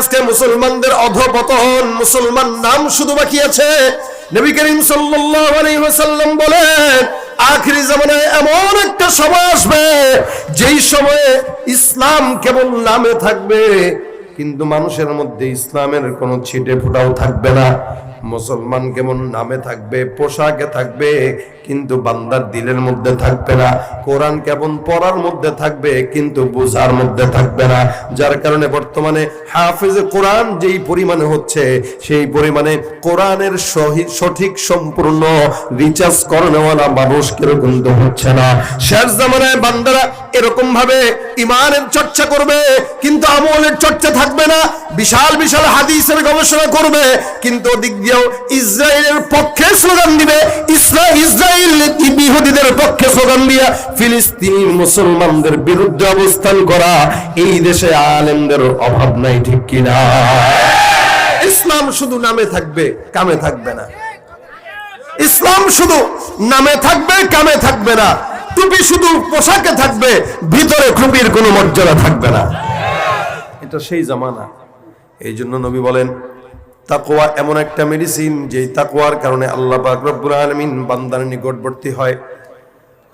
আজকে মুসলমানদের অধপতন, মুসলমান নাম শুধু বাকি আছে নবী করিম সাল্লাল্লাহু আলাইহি ওয়াসাল্লাম বলেন, আখরি জামানায় এমন একটা সময় আসবে, যেই সময়ে ইসলাম কেবল নামে থাকবে, কিন্তু মানুষের মধ্যে ইসলামের কোনো ছিটে ফোটাও থাকবে না। মুসলমান কেমন নামে থাকবে, পোশাকে থাকবে, কিন্তু বান্দার দিলের মধ্যে থাকবে না, কোরআন কেমন পড়ার মধ্যে থাকবে, কিন্তু বোঝার মধ্যে থাকবে না। যার কারণে বর্তমানে হাফিজে কোরআন যেই পরিমাণে হচ্ছে, সেই পরিমাণে কোরআনের সঠিক সম্পূর্ণ রিচার্জ করানোওয়ালা মানুষ কীরকম তো হচ্ছে না। শেষ জামানায় বান্দারা এরকম ভাবে ইমানের চর্চা করবে, কিন্তু আমলের চর্চা থাকবে না বিশাল বিশাল হাদিসের গবেষণা করবে, কিন্তু ওদিক দিয়েও ইসরায়েলের পক্ষে স্লোগান দিবে। ইসরায়েল ইহুদিদের পক্ষে স্লোগান দিয়া ফিলিস্তিনি মুসলমানদের বিরুদ্ধে অবস্থান করা এই দেশে আলেমদের অভাব নাই, ঠিক কিনা? ইসলাম শুধু নামে থাকবে, কামে থাকবে না। ইসলাম শুধু নামে থাকবে, কামে থাকবে না। টুপি শুধু পোশাকে থাকবে, ভিতরে টুপির কোনো মর্যাদা থাকবে না। এটা সেই জামানা। এই জন্য নবী বলেন তাকওয়া এমন একটা মেডিসিন যেই তাকোয়ার কারণে আল্লাহ পাক রব্বুল আলামিন বান্দার নিকটবর্তী হয়।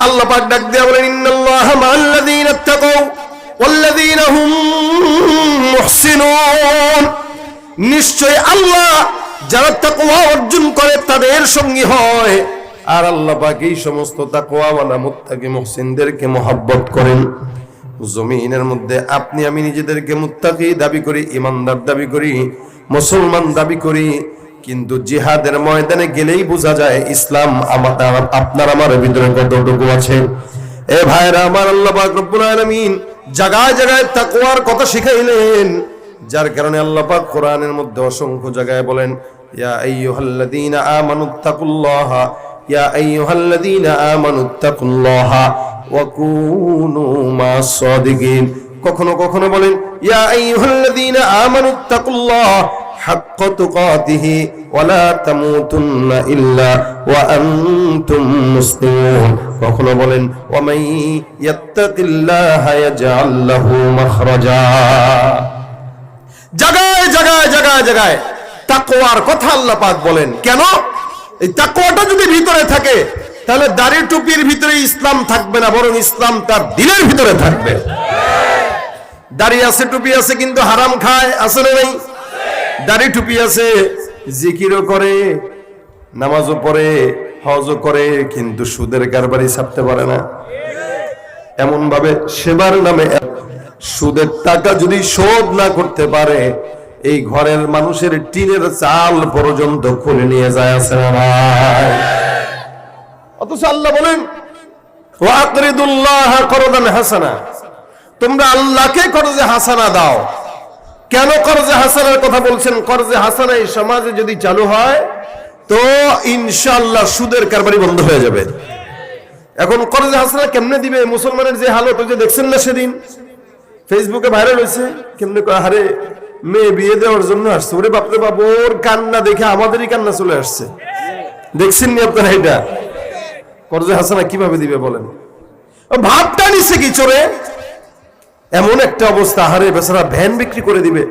আল্লাহ পাক ডাক দেয়া বলেন, ইন্নাল্লাহা মাআল্লাযীনা ইত্তাকাও ওয়াল্লাযীনা হুম মুহসিনুন। নিশ্চয় আল্লাহ যারা তাকওয়া অর্জন করে তাদের সঙ্গী হয়। আর আল্লাহ পাক এই সমস্ত তাকওয়াওয়ালা মুত্তাকি মুহসিনদেরকে মহব্বত করেন। জমিনের মধ্যে আপনি, আমি নিজেদেরকে মুত্তাকি দাবি করি, ইমানদার দাবি করি, মুসলমান দাবি করি, কিন্তু জিহাদের ময়দানে গেলেই বোঝা যায় ইসলাম আপনার আমার ভিতরে কতটুকু আছে। এ ভাইরা আমার আল্লাহ রব্বুল আলামিন জায়গায় জায়গায় তাকওয়ার কথা শিখাইলেন, যার কারণে আল্লাহ পাক কোরআনের মধ্যে অসংখ্য জায়গায় বলেন, ইয়া আইয়ুহাল্লাযীনা আমানুত্তাকুল্লাহা ইয়া আইয়ুহাল্লাযীনা আমানুত্তাকুল্লাহা ওয়া কুনু মাস সাদিকিন কখনো কখনো বলেন ইয়া আইয়ুহাল্লাযীনা আমানুত্তাকুল্লাহ حق تقاته ولا تموتن إلا وأنتم مسلمون কখনো বলেন ومن يتق الله يجعل له مخرجا জায়গায় জায়গায় জায়গায় জায়গায় তাকওয়ার কথা আল্লাহ পাক বলেন কেন এই তাকওয়াটা যদি ভিতরে থাকে, তাহলে দাড়ি টুপির ভিতরে ইসলাম থাকবে না, বরং ইসলাম তার দিলের ভিতরে থাকবে। দাড়ি আছে, টুপি আছে, কিন্তু হারাম খায়, আছে না নাই? দাড়ি টুপি আছে, জিকিরও করে, নামাজও পড়ে, হজও করে, কিন্তু সুদের কারবারি ছাপতে পারে না। এমন ভাবে সেবার নামে সুদের টাকা যদি শোধ না করতে পারে এই ঘরের মানুষের টিনের চাল পর্যন্ত খুলে নিয়ে যায়, আছে? অথচ আল্লাহ বলেন হাসানা। তোমরা আল্লাহকে করজে হাসানা দাও। কেন করজে হাসানার কথা বলছেন? করজে হাসানা এই সমাজে যদি চালু হয়, তো ইনশাল্লাহ সুদের কারবারি বন্ধ হয়ে যাবে। এখন করজে হাসানা কেমনে দিবে? মুসলমানের যে হালত, ওই যে দেখছেন না সেদিন? ফেসবুকে ভাইরাল হয়েছে, কেমনে হারে মেয়ে বিয়ে দেওয়ার জন্য আসছে। ওরে বাপরে বাপ, ওর কান্না দেখে আমাদেরই কান্না চলে আসছে। দেখছেন নি আপনারা এটা? করজে হাসানা কীভাবে দিবে বলেন? ভাবটা নিচ্ছে কি চোরে? এমন একটা অবস্থা হারে বেচারা ভ্যান বিক্রি করে দিবে।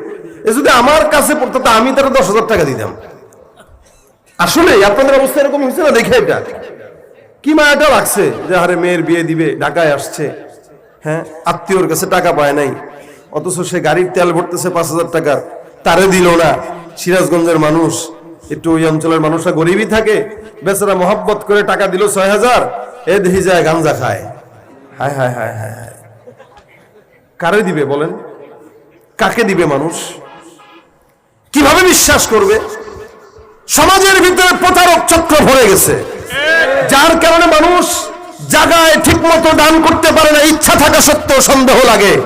এ যদি আমার কাছে পড়তো, তা আমি তারা দশ হাজার টাকা দিতাম। আসলে আপনাদের অবস্থা এরকম হয়েছে না? দেখে এটা। কি মায়াটা লাগছে যে হারে মেয়ের বিয়ে দিবে, ঢাকায় আসছে। হ্যাঁ আত্মীয়র কাছে টাকা পায় নাই। অথচ সে গাড়ির তেল ভরতেছে পাঁচ হাজার টাকার তারে দিল না। সিরাজগঞ্জের মানুষ, একটু ওই অঞ্চলের মানুষরা গরিবই থাকে, বেচারা মহব্বত করে টাকা দিল ছয় হাজার। এ দেখি যায় গাঞ্জা খায়। হায় হায় হায় হায় হায়। কারে দিবে বলেন? কাকে দিবে মানুষ? কীভাবে বিশ্বাস করবে? সমাজের ভিতরে প্রতারক চক্র ভরে গেছে। যার কারণে মানুষ জায়গায় ঠিক মতো দান করতে পারে না, ইচ্ছা থাকা সত্ত্বেও সন্দেহ লাগে।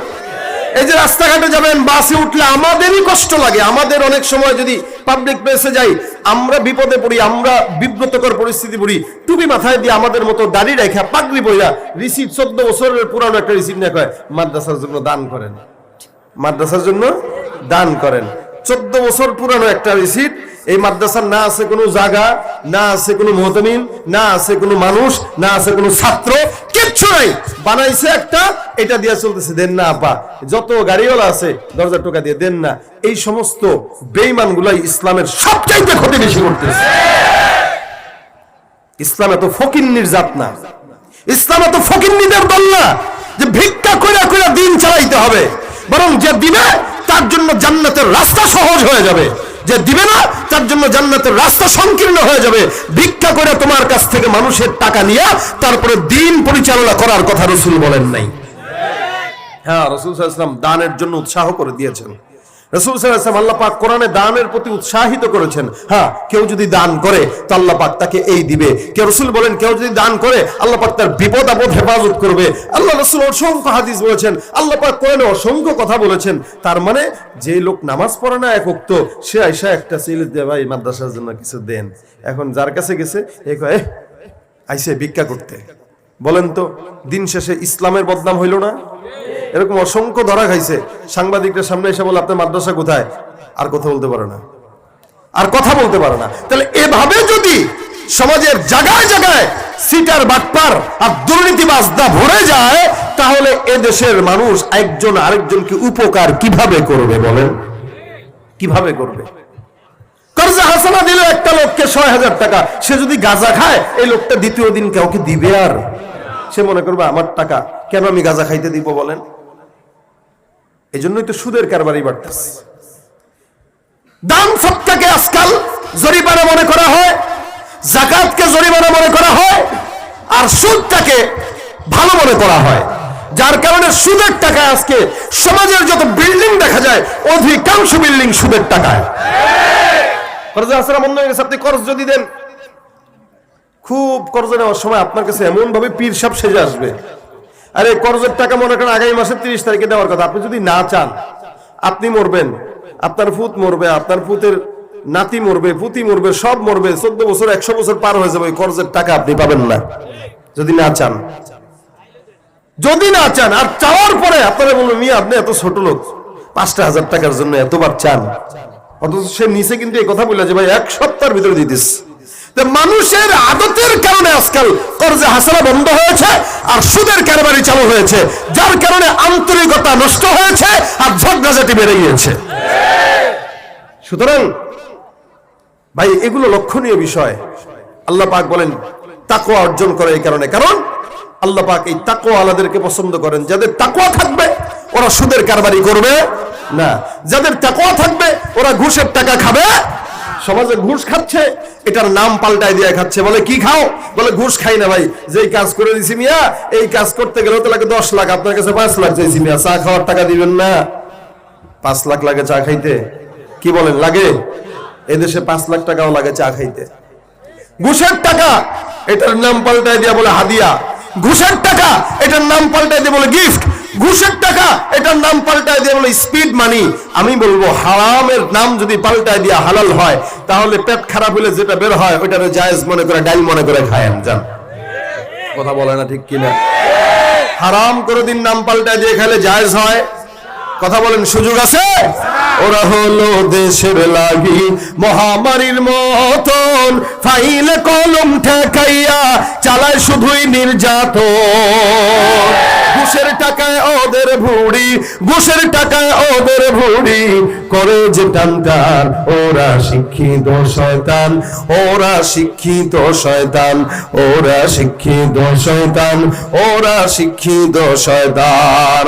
এই যে রাস্তাঘাটে যাবেন, বাসে উঠলে আমাদেরই কষ্ট লাগে। আমাদের অনেক সময় যদি পাবলিক প্লেসে যাই, আমরা বিপদে পড়ি, আমরা বিব্রতকর পরিস্থিতি পড়ি টুপি মাথায় দিয়ে আমাদের মতো দাড়ি রেখা পাগড়ি বইরা রিসিভ চোদ্দ বছরের পুরানো একটা রিসিভ না কয়, মাদ্রাসার জন্য দান করেন। মাদ্রাসার জন্য দান করেন। চোদ্দ বছর পুরানো একটা রিসিট এই মাদ্রাসার না আছে কোনো জায়গা, না আছে কোনো মহতমিন না আছে কোনো মানুষ, না আছে কোনো ছাত্র, কিচ্ছু নাই। বানাইছে একটা, এটা দিয়ে চলতেছে, দেন না আপা। যত গাড়িওয়ালা আছে, দরজা টোকা দিয়ে দেন না। এই সমস্ত বেইমান গুলাই ইসলামের সবচাইতে ক্ষতি বেশি করতেছে। ইসলাম এত ফকিন্নির জাত না। ইসলাম এত ফকিন্নিদের দল না যে ভিক্ষা করে করে দিন চালাইতে হবে। বরং যে দিবে, তার জন্য জান্নাতের রাস্তা সহজ হয়ে যাবে। যে দিবে না, তার জন্য জান্নাতের রাস্তা সংকীর্ণ হয়ে যাবে। ভিক্ষা করে তোমার কাছ থেকে মানুষের টাকা নিয়ে তারপরে দিন পরিচালনা করার কথা রসুল বলেন নাই। হ্যাঁ রসুল দানের জন্য উৎসাহ করে দিয়েছেন। রসুল সাল্লাম আল্লাহ কোরআনে দানের প্রতি উৎসাহিত করেছেন। হ্যাঁ কেউ যদি দান করে তো তাকে এই দিবে। কেউ রসুল বলেন কেউ যদি দান করে তার বিপদ আপদ হেফাজত করবে। আল্লাহ রসুল অসংখ্য হাদিস বলেছেন কোরআনে অসংখ্য কথা বলেছেন। তার মানে যে লোক নামাজ পড়ে না এক উক্ত সে আইসা একটা সিল দে ভাই মাদ্রাসার জন্য কিছু দেন। এখন যার কাছে গেছে এ কয় "এহ, আইসে ভিক্ষা করতে। বলেন তো দিন শেষে ইসলামের বদনাম হইল না? এরকম অসংখ্য ধরা খাইছে। সাংবাদিকদের সামনে এসে বলে, আপনার মাদ্রাসা কোথায়? আর কথা বলতে পারে না। আর কথা বলতে পারে না। তাহলে এভাবে যদি সমাজের জায়গায় জায়গায় সিটার বাটপার আর দুর্নীতিবাজদা ভরে যায়, তাহলে এ দেশের মানুষ একজন আরেকজনকে উপকার কীভাবে করবে বলেন? কীভাবে করবে? কর্জা হাসানা দিল একটা লোককে ছয় হাজার টাকা। সে যদি গাঁজা খায়, এই লোকটা দ্বিতীয় দিন কাউকে দিবে আর? সে মনে করবে, আমার টাকা কেন আমি গাঁজা খাইতে দিব বলেন? এই জন্যই তো সুদের কারবারই বাড়তেছে। দান সৎকাকে আজকাল জরিমানা মনে করা হয়, জাকাতকে জরিমানা মনে করা হয়, আর সুদটাকে ভালো মনে করা হয়। যার কারণে সুদের টাকায় আজকে সমাজের যত বিল্ডিং দেখা যায়, অধিকাংশ বিল্ডিং সুদের টাকায়। কর্জ আসরা বন্ধ হয়ে গেছে কর্জ যদি দেন। খুব কর্জ নেওয়ার সময় আপনার কাছে এমন ভাবে পীর সাপ সেজে আসবে। আরে, কর্জের টাকা মনে করেন আগামী মাসের তিরিশ তারিখে দেওয়ার কথা। আপনি যদি না চান, আপনি মরবেন। আপনার ফুত মরবে, আপনার ফুতের নাতি মরবে, পুতি মরবে, সব মরবে। চোদ্দ বছর, একশো বছর পার হয়ে যাবে কর্জের টাকা আপনি পাবেন না। যদি না চান। যদি না চান, আর চাওয়ার পরে আপনারা বলবেন, মিয়া, আপনি এত ছোট লোক। পাঁচটা হাজার টাকার জন্য এতবার চান। অথচ সে নিচে কিন্তু এই কথা বললে যে, ভাই, এক সপ্তাহের ভিতরে দিতেস তা মানুষের আদতের কারণে আজকাল কর্জে হাসানা বন্ধ হয়েছে আর সুদের কারবারি চালু হয়েছে, যার কারণে আন্তরিকতা নষ্ট হয়েছে আর ঝগড়াঝাটি বেড়ে গিয়েছে। সুতরাং, ভাই, এগুলো লক্ষণীয় বিষয়। আল্লাহ পাক বলেন, তাকওয়া অর্জন করে এই কারণে। কারণ, আল্লাহ পাক এই তাকওয়া আলাদেরকে পছন্দ করেন। যাদের তাকওয়া থাকবে, ওরা সুদের কারবারি করবে না। যাদের তাকওয়া থাকবে, ওরা ঘুষের টাকা খাবে সমাজে ঘুষ খাচ্ছে, এটার নাম পাল্টায় দিয়ে খাচ্ছে। বলে, কি খাও? বলে, ঘুষ খাই না ভাই। যেই কাজ করে দিছি মিয়া, এই কাজ করতে গেলে তো লাগে দশ লাখ। আপনার কাছে পাঁচ লাখ চাইছি মিয়া। চা খাওয়ার টাকা দিবেন না। পাঁচ লাখ লাগে চা খাইতে। কি বলেন, লাগে? এদেশে পাঁচ লাখ টাকাও লাগে চা খাইতে। ঘুষের টাকা, এটার নাম পাল্টায় দিয়া বলে, হাদিয়া। ঘুষের টাকা, এটার নাম পাল্টায় দিয়ে বলে, গিফট। ঘুষের টাকা, এটার নাম পাল্টায় দিয়ে বলে স্পিড মানি আমি বলব, হারামের নাম যদি পাল্টায় দিয়া হালাল হয়, তাহলে পেট খারাপ হলে যেটা বের হয়, ওইটারে জায়েজ মনে করে, ডাইল মনে করে খায়েন, যান। কথা বলে না ঠিক কিনা? হারাম করে দিন নাম পাল্টায় দিয়ে খেলে জায়েজ হয়? কথা বলেন, সুযোগ আছে? ওরা হলো দেশের লাগি, মহামারীর মতন, ফাইলে কলম ঠেকাইয়া, চালায় শুধুই নির্যাতন। ঘুষের টাকায় ওদের ভুড়ি, ঘুষের টাকায় ওদের ভুড়ি। করে যে টানটান, ওরা শিক্ষিত শয়তান, ওরা শিক্ষিত শয়তান, ওরা শিক্ষিত শয়তান, ওরা শিক্ষিত শয়তান।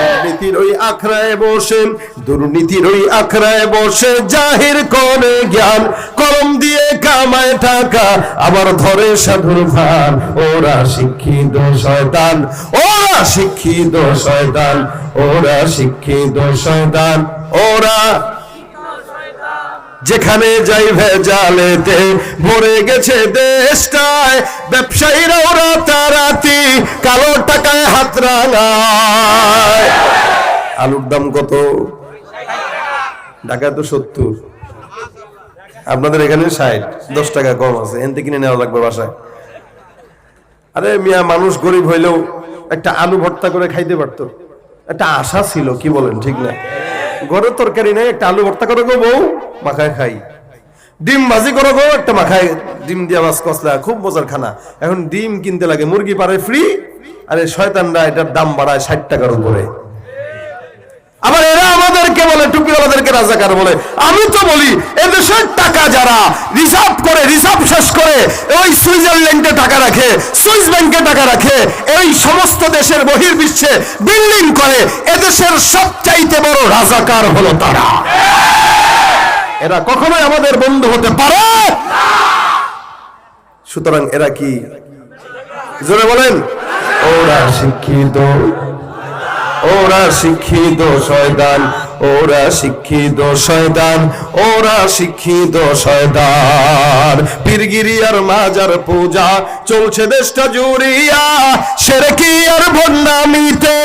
দুর্নীতির ওই আখড়ায় বসে দুর্নীতির ওই আখড়ায় বসে, জাহির করে জ্ঞান, কলম দিয়ে কামায় টাকা, আবার ধরে সাধুর ভান। ওরা শিক্ষিত শয়তান, ওরা শিক্ষিত শয়তান, ওরা শিক্ষিত শয়তান, ওরা যেখানে যাই ভেজালেতে, ভরে গেছে দেশটায়, ব্যবসায়ীরা ওরা তারাতি, কালো টাকায় হাত রাঙায়। আলুর দাম কত? ঢাকায় তো সত্তর। আপনাদের এখানে ষাট, দশ টাকা কম আছে, এনতে কিনে নেওয়া লাগবে বাসায়। আরে মিয়া, মানুষ গরিব হইলেও একটা আলু ভর্তা করে খাইতে পারতো। একটা আশা ছিল, কি বলেন, ঠিক না? ঘরের তরকারি নেই, একটা আলু ভর্তা করে গো বউ, মাখায় খাই। ডিম ভাজি করো গো, একটা মাখায় ডিম দিয়া মাছ কসলা খুব মজার খানা। এখন ডিম কিনতে লাগে, মুরগি পারে ফ্রি আরে শয়তানরা এটার দাম বাড়ায় ষাট টাকার উপরে। আবার আমাদেরকে বলে? টুপিওয়ালাদেরকে রাজাকার বলে। আমি তো বলি, এদেশের টাকা যারা রিজার্ভ করে, রিজার্ভ শেষ করে, ওই সুইজারল্যান্ডে টাকা রাখে, সুইস ব্যাংকে টাকা রাখে, এই সমস্ত দেশের বহির্বিশ্বে বিল্ডিং করে, এদেশের সবচাইতে বড় রাজাকার হলো তারা। এরা কখনোই আমাদের বন্ধু হতে পারে সুতরাং এরা কি? জোরে বলেন। ওরা শিক্ষিত। ওরা শিক্ষিত, শয়তান। ওরা শিক্ষিত শয়তান, ওরা শিক্ষিত শয়তান। পীরগিরি আর মাজার পূজা, চলছে দেশটা জুড়িয়া। সেরে কি আর ভণ্ডামিতে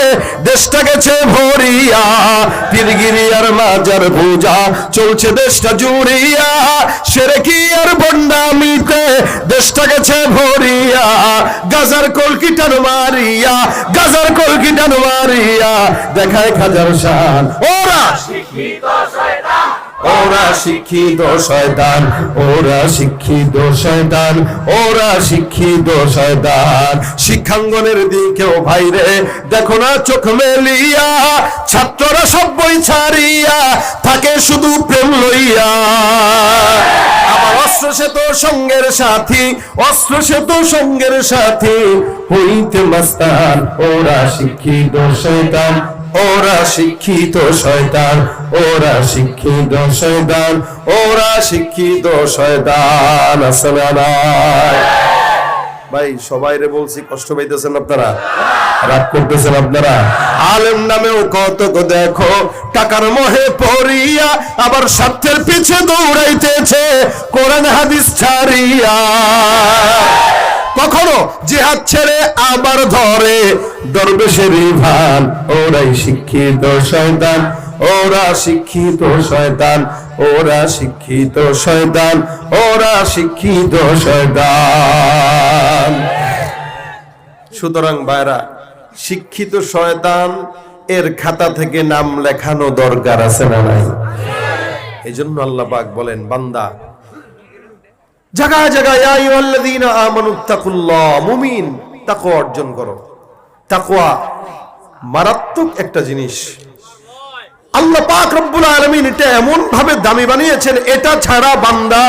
দেশটা গেছে ভরিয়া। পীরগিরি আর মাজার পূজা, চলছে দেশটা জুড়িয়া। সেরে কি আর ভণ্ডামিতে দেশটা গেছে ভরিয়া। গাজার কলকিটার মারিয়া, গাজার কলকিটার মারিয়া। দেখায় খাজার শান। ওরা ওরা শিক্ষিত শয়তান, ওরা শিক্ষিত শয়তান, ওরা শিক্ষিত শয়তান। শিক্ষাঙ্গনের দিকেও ভাইরে দেখো না চোখ মেলিয়া, ছাত্ররা সব বই ছাড়িয়া, থাকে শুধু প্রেম লইয়া। অস্ত্র সে তো সঙ্গের সাথী অস্ত্র সে তো সঙ্গের সাথী, হইতে মাস্তান, ওরা শিক্ষিত শয়তান। ওরা শিক্ষিত শয়তান, ওরা শিক্ষিত শয়তান, ওরা শিক্ষিত শয়তান আসসালাম ভাই, সবাই রে বলছি, কষ্ট পাইতেছেন আপনারা? রাগ করতেছেন আপনারা? আলেম নামেও কত দেখো, টাকার মোহে পড়িয়া আবার স্বার্থের পিছে দৌড়াইতেছে, কোরআন হাদিস ছাড়িয়া। কখনো জিহাদ ছেড়ে আবার ধরে। দরবেশের ভান, ওরাই শিক্ষিত শয়তান, ওরা শিক্ষিত শয়তান, ওরা শিক্ষিত শয়তান, ওরা শিক্ষিত শয়তান। সুতরাং বাইরা শিক্ষিত শয়তান, এর খাতা থেকে নাম লেখানো দরকার আছে না নাই? এই জন্য আল্লাহ পাক বলেন, বান্দা জায়গায় জায়গায় মুমিন, তাকওয়া অর্জন করো। তাকওয়া মারাত্মক একটা জিনিস। আল্লাহ পাক রব্বুল আলামিন এটা এমন ভাবে দামি বানিয়েছেন, এটা ছাড়া বান্দা